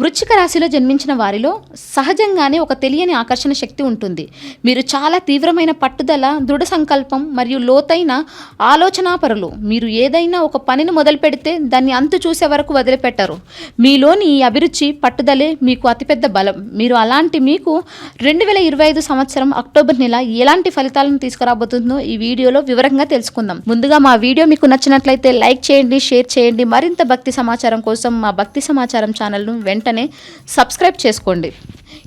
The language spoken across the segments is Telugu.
వృచ్చిక రాశిలో జన్మించిన వారిలో సహజంగానే ఒక తెలియని ఆకర్షణ శక్తి ఉంటుంది. మీరు చాలా తీవ్రమైన పట్టుదల దృఢ సంకల్పం మరియు లోతైన ఆలోచనాపరులు. మీరు ఏదైనా ఒక పనిని మొదలు పెడితే దాన్ని అంతు చూసే వరకు వదిలిపెట్టరు. మీలోని ఈ అభిరుచి పట్టుదలే మీకు అతిపెద్ద బలం. మీరు అలాంటి మీకు రెండు వేల ఇరవై ఐదు సంవత్సరం అక్టోబర్ నెల ఎలాంటి ఫలితాలను తీసుకురాబోతుందో ఈ వీడియోలో వివరంగా తెలుసుకుందాం. ముందుగా మా వీడియో మీకు నచ్చినట్లయితే లైక్ చేయండి షేర్ చేయండి. మరింత భక్తి సమాచారం కోసం మా భక్తి సమాచారం ఛానల్ను వెంటనే సబ్స్క్రైబ్ చేసుకోండి.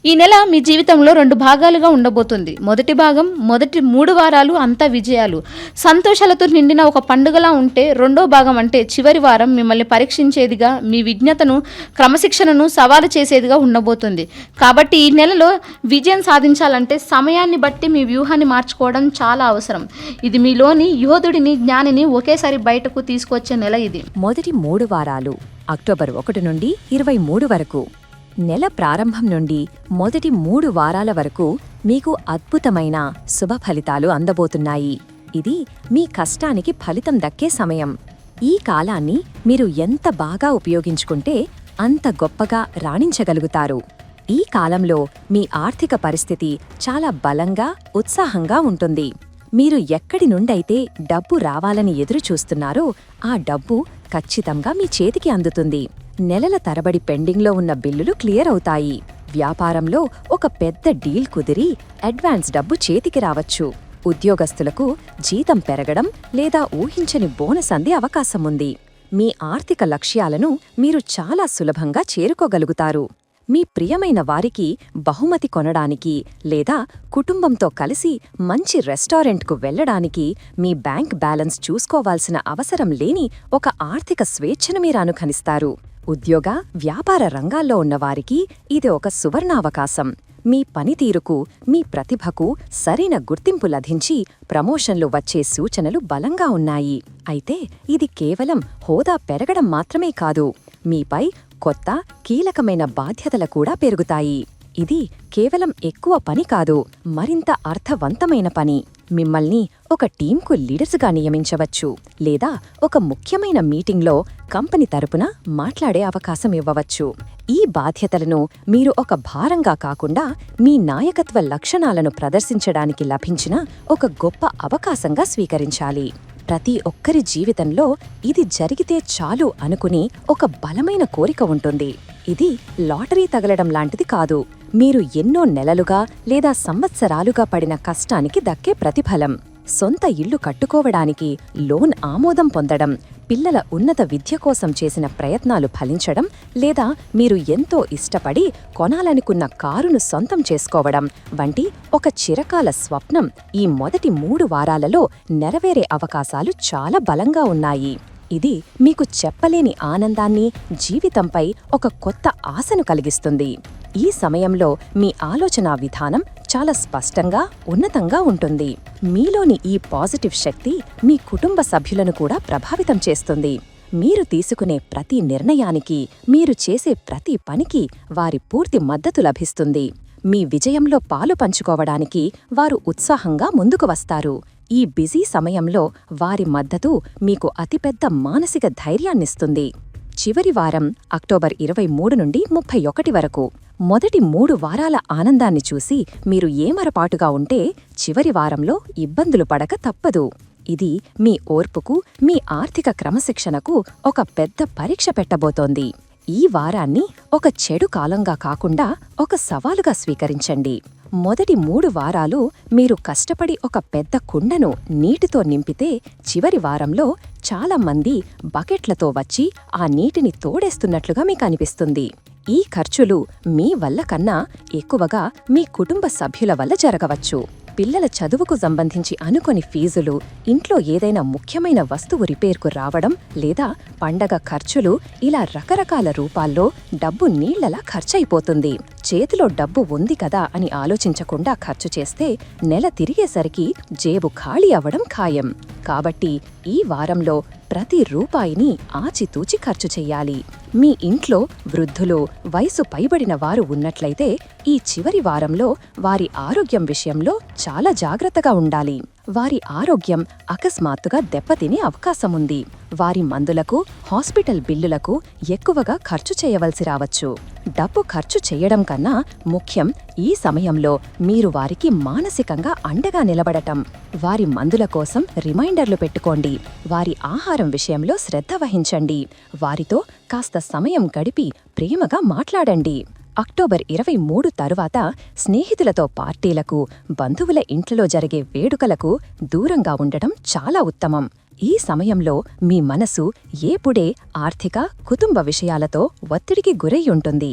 ఈ నెల మీ జీవితంలో రెండు భాగాలుగా ఉండబోతుంది. మొదటి భాగం మొదటి మూడు వారాలు అంతా విజయాలు. సంతోషాలతో నిండిన ఒక పండుగలా ఉంటే రెండో భాగం అంటే చివరి వారం మిమ్మల్ని పరీక్షించేదిగా మీ విజ్ఞతను క్రమశిక్షణను సవాలు చేసేదిగా ఉండబోతుంది. కాబట్టి ఈ నెలలో విజయం సాధించాలంటే సమయాన్ని బట్టి మీ వ్యూహాన్ని మార్చుకోవడం చాలా అవసరం. ఇది మీలోని యోధుడిని జ్ఞానిని ఒకేసారి బయటకు తీసుకొచ్చే నెల ఇది. మొదటి మూడు వారాలు అక్టోబర్ ఒకటి నుండి ఇరవై మూడు వరకు. నెల ప్రారంభం నుండి మొదటి మూడు వారాల వరకు మీకు అద్భుతమైన శుభ ఫలితాలు అందబోతున్నాయి. ఇది మీ కష్టానికి ఫలితం దక్కే సమయం. ఈ కాలాన్ని మీరు ఎంత బాగా ఉపయోగించుకుంటే అంత గొప్పగా రాణించగలుగుతారు. ఈ కాలంలో మీ ఆర్థిక పరిస్థితి చాలా బలంగా ఉత్సాహంగా ఉంటుంది. మీరు ఎక్కడి నుండైతే డబ్బు రావాలని ఎదురుచూస్తున్నారో ఆ డబ్బు ఖచ్చితంగా మీ చేతికి అందుతుంది. నెలల తరబడి పెండింగ్లో ఉన్న బిల్లులు క్లియర్ అవుతాయి. వ్యాపారంలో ఒక పెద్ద డీల్ కుదిరి అడ్వాన్స్ డబ్బు చేతికి రావచ్చు. ఉద్యోగస్తులకు జీతం పెరగడం లేదా ఊహించని బోనస్ అందే అవకాశముంది మీ ఆర్థిక లక్ష్యాలను మీరు చాలా సులభంగా చేరుకోగలుగుతారు. మీ ప్రియమైన వారికి బహుమతి కొనడానికి లేదా కుటుంబంతో కలిసి మంచి రెస్టారెంట్కు వెళ్ళడానికి మీ బ్యాంక్ బ్యాలెన్స్ చూసుకోవాల్సిన అవసరం లేని ఒక ఆర్థిక స్వేచ్ఛను మీరు అనుఖనిస్తారు ఉద్యోగ వ్యాపార రంగాల్లో ఉన్నవారికి ఇది ఒక సువర్ణావకాశం. మీ పనితీరుకు మీ ప్రతిభకు సరైన గుర్తింపు లభించి ప్రమోషన్లు వచ్చే సూచనలు బలంగా ఉన్నాయి. అయితే ఇది కేవలం హోదా పెరగడం మాత్రమే కాదు మీపై కొత్త కీలకమైన బాధ్యతలు కూడా పెరుగుతాయి. ఇది కేవలం ఎక్కువ పని కాదు మరింత అర్థవంతమైన పని. మిమ్మల్ని ఒక టీంకు లీడర్స్గా నియమించవచ్చు లేదా ఒక ముఖ్యమైన మీటింగ్లో కంపెనీ తరపున మాట్లాడే అవకాశం ఇవ్వవచ్చు. ఈ బాధ్యతలను మీరు ఒక భారంగా కాకుండా మీ నాయకత్వ లక్షణాలను ప్రదర్శించడానికి లభించిన ఒక గొప్ప అవకాశంగా స్వీకరించాలి. ప్రతి ఒక్కరి జీవితంలో ఇది జరిగితే చాలు అనుకుని ఒక బలమైన కోరిక ఉంటుంది. ఇది లాటరీ తగలడం లాంటిది కాదు. మీరు ఎన్నో నెలలుగా లేదా సంవత్సరాలుగా పడిన కష్టానికి దక్కే ప్రతిఫలం. సొంత ఇల్లు కట్టుకోవడానికి లోన్ ఆమోదం పొందడం పిల్లల ఉన్నత విద్య కోసం చేసిన ప్రయత్నాలు ఫలించడం లేదా మీరు ఎంతో ఇష్టపడి కొనాలనుకున్న కారును సొంతం చేసుకోవడం వంటి ఒక చిరకాల స్వప్నం ఈ మొదటి మూడు వారాలలో నెరవేరే అవకాశాలు చాలా బలంగా ఉన్నాయి. ఇది మీకు చెప్పలేని ఆనందాన్ని జీవితంపై ఒక కొత్త ఆశను కలిగిస్తుంది. ఈ సమయంలో మీ ఆలోచనా విధానం చాలా స్పష్టంగా ఉన్నతంగా ఉంటుంది. మీలోని ఈ పాజిటివ్ శక్తి మీ కుటుంబ సభ్యులను కూడా ప్రభావితం చేస్తుంది. మీరు తీసుకునే ప్రతి నిర్ణయానికి మీరు చేసే ప్రతి పనికి వారి పూర్తి మద్దతు లభిస్తుంది. మీ విజయంలో పాలు పంచుకోవడానికి వారు ఉత్సాహంగా ముందుకు వస్తారు. ఈ బిజీ సమయంలో వారి మద్దతు మీకు అతిపెద్ద మానసిక ధైర్యాన్నిస్తుంది. చివరి వారం అక్టోబర్ ఇరవై మూడు నుండి ముప్పై ఒకటి వరకు. మొదటి మూడు వారాల ఆనందాన్ని చూసి మీరు ఏమరపాటుగా ఉంటే చివరి వారంలో ఇబ్బందులు పడక తప్పదు. ఇది మీ ఓర్పుకు మీ ఆర్థిక క్రమశిక్షణకు ఒక పెద్ద పరీక్ష పెట్టబోతోంది. ఈ వారాన్ని ఒక చెడు కాలంగా కాకుండా ఒక సవాలుగా స్వీకరించండి. మొదటి మూడు వారాలు మీరు కష్టపడి ఒక పెద్ద కుండను నీటితో నింపితే చివరి వారంలో చాలా మంది బకెట్లతో వచ్చి ఆ నీటిని తోడేస్తున్నట్లుగా మీకు అనిపిస్తుంది. ఈ ఖర్చులు మీ వల్ల కన్నా ఎక్కువగా మీ కుటుంబ సభ్యుల వల్ల జరగవచ్చు. పిల్లల చదువుకు సంబంధించి అనుకొని ఫీజులు ఇంట్లో ఏదైనా ముఖ్యమైన వస్తువు రిపేర్కు రావడం లేదా పండగ ఖర్చులు ఇలా రకరకాల రూపాల్లో డబ్బు నీళ్ళలా ఖర్చయిపోతుంది. చేతిలో డబ్బు ఉంది కదా అని ఆలోచించకుండా ఖర్చు చేస్తే నెల తిరిగేసరికి జేబు ఖాళీ అవ్వడం ఖాయం. కాబట్టి ఈ వారంలో ప్రతి రూపాయిని ఆచితూచి ఖర్చు చెయ్యాలి. మీ ఇంట్లో వృద్ధులు వయసు పైబడిన వారు ఉన్నట్లయితే ఈ చివరి వారంలో వారి ఆరోగ్యం విషయంలో చాలా జాగ్రత్తగా ఉండాలి. వారి ఆరోగ్యం అకస్మాత్తుగా దెబ్బతినే అవకాశముంది. వారి మందులకు హాస్పిటల్ బిల్లులకు ఎక్కువగా ఖర్చు చేయవలసి రావచ్చు. డబ్బు ఖర్చు చేయడం కన్నా ముఖ్యం ఈ సమయంలో మీరు వారికి మానసికంగా అండగా నిలబడటం. వారి మందుల కోసం రిమైండర్లు పెట్టుకోండి. వారి ఆహారం విషయంలో శ్రద్ధ వహించండి. వారితో కాస్త సమయం గడిపి ప్రేమగా మాట్లాడండి. అక్టోబర్ ఇరవై మూడు తరువాత స్నేహితులతో పార్టీలకు బంధువుల ఇంట్లో జరిగే వేడుకలకు దూరంగా ఉండటం చాలా ఉత్తమం. ఈ సమయంలో మీ మనసు ఏపుడే ఆర్థిక కుటుంబ విషయాలతో ఒత్తిడికి గురై ఉంటుంది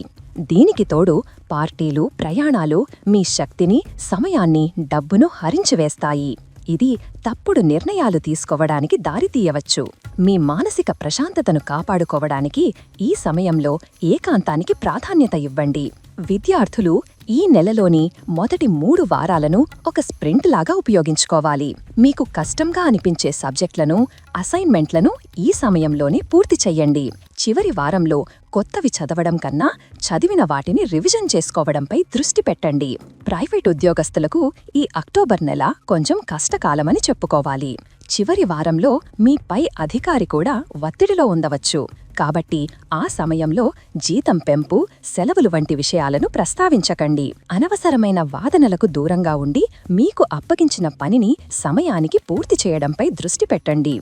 దీనికి తోడు పార్టీలు ప్రయాణాలు మీ శక్తిని సమయాన్ని డబ్బును హరించివేస్తాయి. ఇది తప్పుడు నిర్ణయాలు తీసుకోవడానికి దారితీయవచ్చు మీ మానసిక ప్రశాంతతను కాపాడుకోవడానికి ఈ సమయంలో ఏకాంతానికి ప్రాధాన్యత ఇవ్వండి. విద్యార్థులు ఈ నెలలోని మొదటి మూడు వారాలను ఒక స్ప్రింట్ లాగా ఉపయోగించుకోవాలి. మీకు కష్టంగా అనిపించే సబ్జెక్టులను అసైన్మెంట్లను ఈ సమయంలోనే పూర్తి చెయ్యండి. చివరి వారంలో కొత్తవి చదవడం కన్నా చదివిన వాటిని రివిజన్ చేసుకోవడంపై దృష్టి పెట్టండి. ప్రైవేట్ ఉద్యోగస్తులకు ఈ అక్టోబర్ నెల కొంచెం కష్టకాలమని చెప్పుకోవాలి. చివరి వారంలో మీ పై అధికారి కూడా ఒత్తిడిలో ఉండవచ్చు. కాబట్టి ఆ సమయంలో జీతం పెంపు సెలవులు వంటి విషయాలను ప్రస్తావించకండి. అనవసరమైన వాదనలకు దూరంగా ఉండి మీకు అప్పగించిన పనిని సమయానికి పూర్తి చేయడంపై దృష్టి పెట్టండి.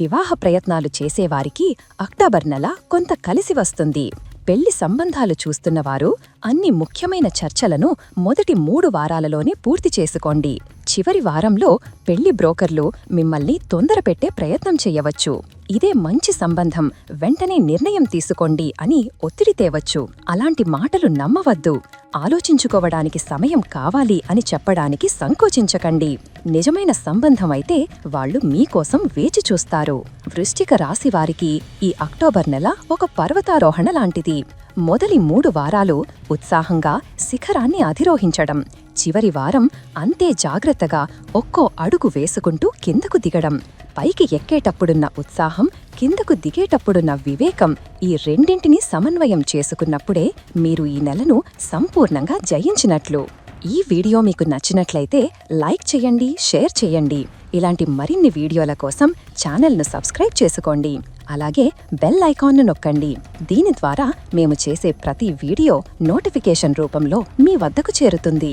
వివాహ ప్రయత్నాలు చేసేవారికి అక్టోబర్ నెల కొంత కలిసి వస్తుంది. పెళ్ళి సంబంధాలు చూస్తున్నవారు అన్ని ముఖ్యమైన చర్చలను మొదటి మూడు వారాలలోనే పూర్తి చేసుకోండి. చివరి వారంలో పెళ్ళి బ్రోకర్లు మిమ్మల్ని తొందరపెట్టే ప్రయత్నం చేయవచ్చు. ఇదే మంచి సంబంధం. వెంటనే నిర్ణయం తీసుకోండి అని ఒత్తిడి తేవచ్చు. అలాంటి మాటలు నమ్మవద్దు. ఆలోచించుకోవడానికి సమయం కావాలి అని చెప్పడానికి సంకోచించకండి. నిజమైన సంబంధం అయితే వాళ్ళు మీకోసం వేచి చూస్తారు. వృశ్చిక రాశివారికి ఈ అక్టోబర్ నెల ఒక పర్వతారోహణ లాంటిది. మొదలి మూడు వారాలు ఉత్సాహంగా శిఖరాన్ని అధిరోహించడం. చివరి వారం అంతే జాగ్రత్తగా ఒక్కో అడుగు వేసుకుంటూ కిందకు దిగడం. పైకి ఎక్కేటప్పుడున్న ఉత్సాహం కిందకు దిగేటప్పుడున్న వివేకం ఈ రెండింటినీ సమన్వయం చేసుకున్నప్పుడే మీరు ఈ నెలను సంపూర్ణంగా జయించినట్లు. ఈ వీడియో మీకు నచ్చినట్లయితే లైక్ చేయండి షేర్ చేయండి. ఇలాంటి మరిన్ని వీడియోల కోసం ఛానల్ను సబ్స్క్రైబ్ చేసుకోండి. అలాగే బెల్ ఐకాన్ను నొక్కండి. దీని ద్వారా మేము చేసే ప్రతి వీడియో నోటిఫికేషన్ రూపంలో మీ వద్దకు చేరుతుంది.